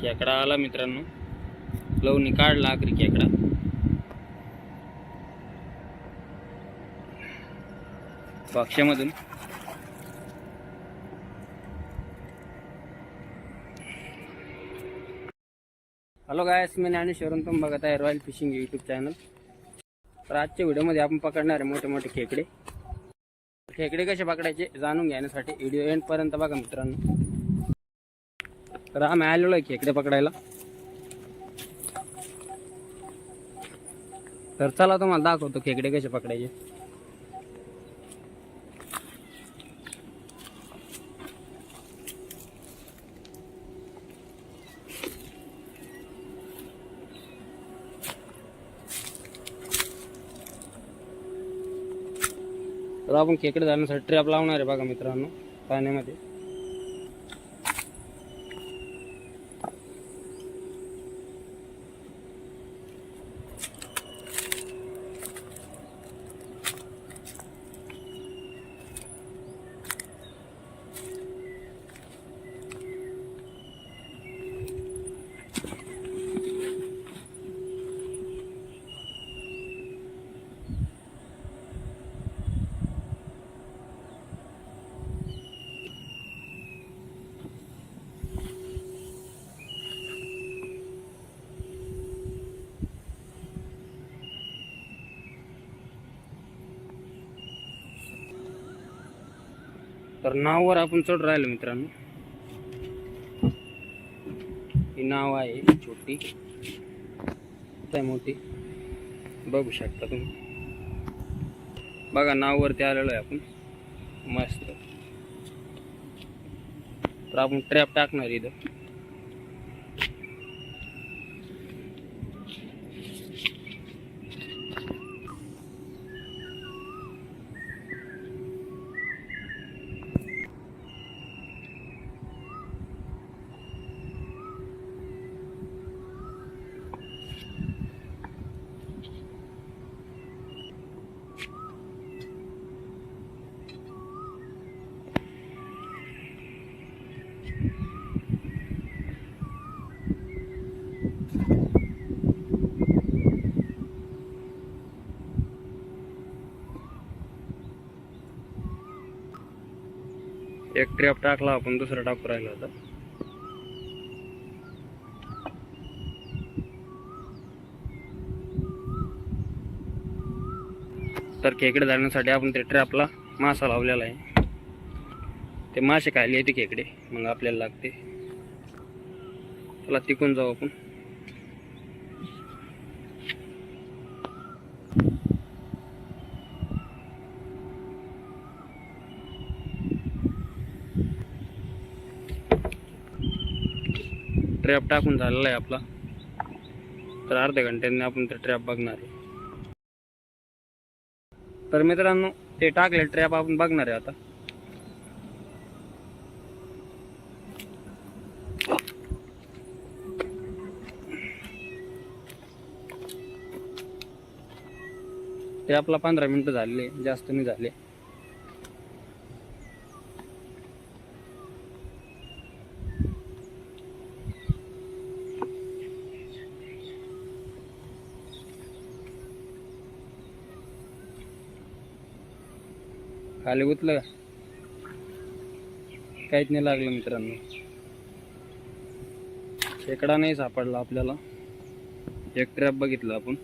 खेकडा आला मित्रांनो. लवणी काढला आखरी खेकडा. पक्षामधून हॅलो गायस मी ज्ञानेश्वरून तुम्ही बघत आहे रॉयल फिशिंग यूट्यूब चॅनल तर आजच्या व्हिडिओमध्ये आपण पकडणार आहे मोठे मोठे खेकडे. खेकडे कसे पकडायचे जाणून घेण्यासाठी व्हिडिओ एंडपर्यंत बघा मित्रांनो. तर आम्ही आलेलो आहे खेकडे पकडायला. तर चला तुम्हाला दाखवतो खेकडे कसे पकडायचे. तर आपण खेकडे जाण्यासाठी ट्रॅप लावणार आहे बघा मित्रांनो पाण्यामध्ये. तर नाववर आपण चढ राहिलो मित्रांनो. ही नाव आहे छोटी. काय मोठी? बघू शकता तुम्ही. बघा नाववरती आलेलो आहे आपण. मस्त. तर आपण ट्रॅप टाकणार इथं. एक ट्रॅप टाकला आपण दुसरा टाकू राहिला होता तर खेकडे धरण्यासाठी आपण ते ट्रॅपला मासा लावलेला आहे. ते मासे खायला येते खेकडे मग आपल्याला लागते. चला तिकून जाऊ आपण. ट्रॅप टाकून झालेला आहे आपला. तर अर्ध्या घंट्याने आपण ते ट्रॅप बघणार आहे. तर मित्रांनो ते टाकले ट्रॅप आपण बघणार आहे आता. ते आपला पंधरा मिनिटं झाले जास्त नाही झाले. खाली उतलं का? काहीच नाही लागलं मित्रांनो. खेकडा नाही सापडला आपल्याला. एक ट्रॅप बघितलं आपण.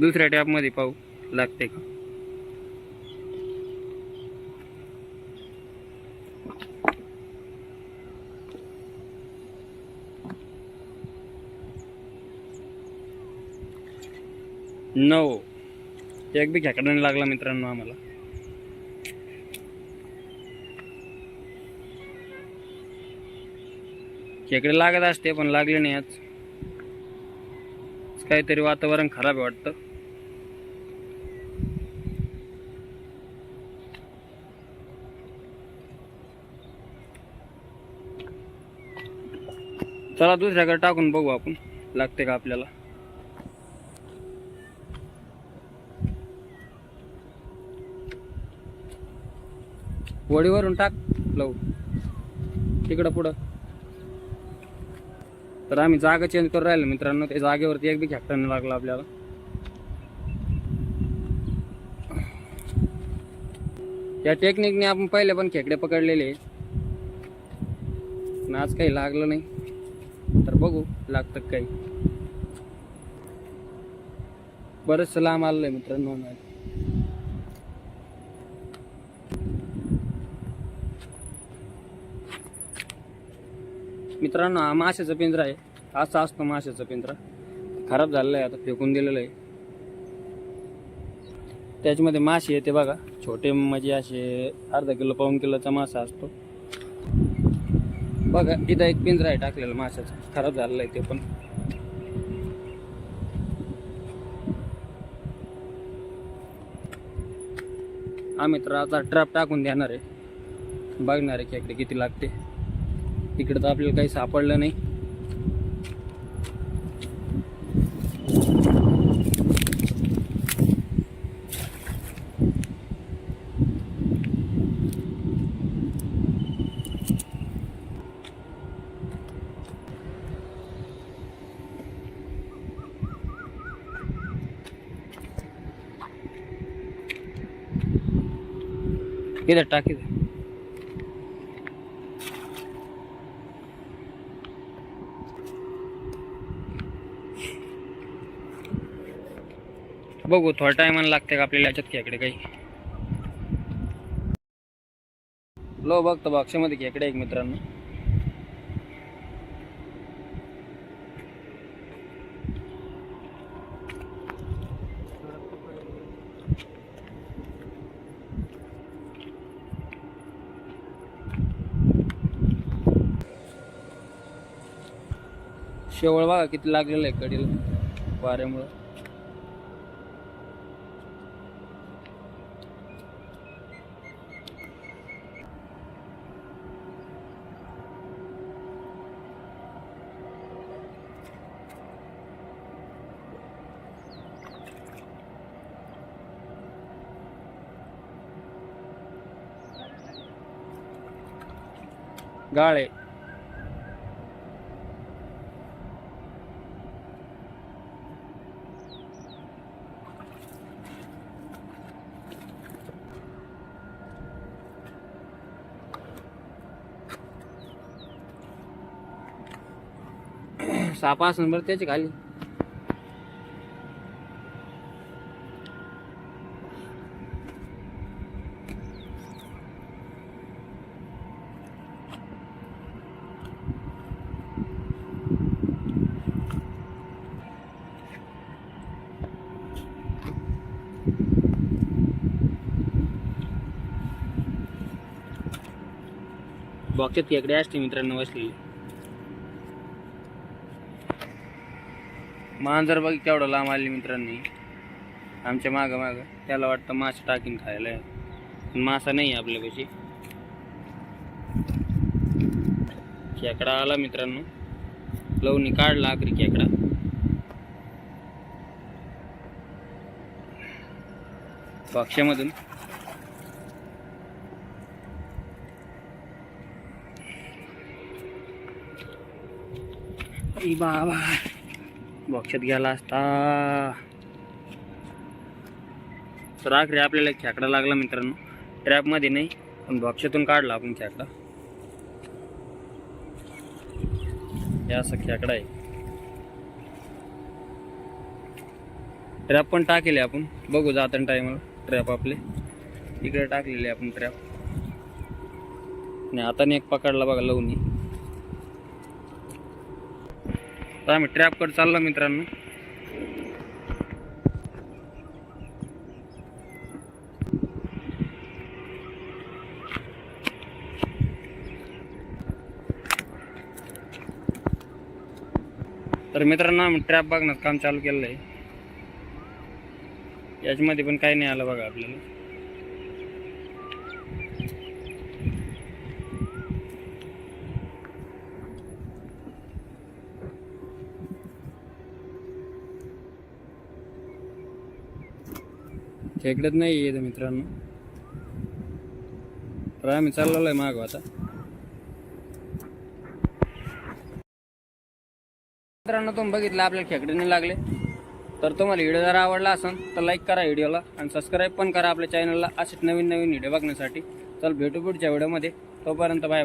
दुसऱ्या टॅपमध्ये पाहू लागते का? नऊ एक बी खेकड्याने लागला मित्रांनो आम्हाला. खेकडे लागत असते पण लागले नाही आज. काहीतरी वातावरण खराब आहे वाटतं. चला दुसऱ्याकडे टाकून बघू आपण. लागते का आपल्याला? वडीवरून टाक लव. तिकडं पुढं. तर आम्ही जागा चेंज करून राहिलो मित्रांनो त्या जागेवरती एक बी खेकटा लागला आपल्याला. या टेक्निकने आपण पहिले पण खेकडे पकडलेले पण आज काही लागलं नाही. तर बघू लागतं काही. बरंच लांब आलेलं आहे मित्रांनो मित्रांनो हा माशाचा पिंजरा आहे. असा असतो माशाचा पिंजरा. खराब झालेला आहे आता फेकून दिलेलं आहे. त्याच्यामध्ये मासे येते बघा. छोटे म्हणजे असे अर्धा किलो पाऊन किलोचा मासा असतो. बघा इथं एक पिंजरा आहे टाकलेला माशाचा. खराब झालेला आहे ते पण. आम्ही तर आता ट्रॅप टाकून देणार आहे. बघणार आहे खेकडे किती लागते. तिकडं तर आपल्याला काही सापडलं नाही. इधर टाकी बघू थोडा टायमाला लागते का आपल्याला याच्यात खेकडे काही? लो बघतो बक्षामध्ये खेकडे एक मित्रांनो. शेवळ बघा किती लागलेलं आहे कडीला वाऱ्यामुळं. गाळे सापा नंबर बरं त्याची खाली बॉक्सात खेकडे असते मित्रांनो बसलेली. मांजर बघ केवढं लांब आली मित्रांनी. आमच्या मागं मागं. त्याला वाटतं मासा टाकीन खायला. पण मासा नाही आहे आपल्यापाशी. खेकडा आला मित्रांनो. लवणी काढला आखरी खेकडा. पक्षामधून आई बाबा. बॉक्सात गेला असता. राख रे आपल्याला एक खेकडा लागला मित्रांनो. ट्रॅपमध्ये नाही पण बॉक्सातून काढला आपण खेकडा. हे असं खेकडा आहे. ट्रॅप पण टाकेले आपण. बघू जाताना टायमाला ट्रॅप आपले. इकडे टाकलेले आपण ट्रॅप आणि आता एक पकडला बघा लवणी. तर आम्ही ट्रॅपकडे चाललो मित्रांनो. तर मित्रांनो आम्ही ट्रॅप बघण्याचं काम चालू केलेलं आहे. याच्यामध्ये पण काही नाही आलं बघा आपल्याला. खेकडत नाही येत मित्रांनो. तर आम्ही चाललेलो आहे मागं आता. मित्रांनो तुम्ही बघितलं आपल्याला नाही लागले. तर तुम्हाला व्हिडिओ जर आवडला असेल तर लाईक करा व्हिडिओला आणि सबस्क्राईब पण करा आपल्या चॅनलला असेच नवीन नवीन व्हिडिओ बघण्यासाठी. चल भेटू पुढच्या व्हिडिओमध्ये. तोपर्यंत बाय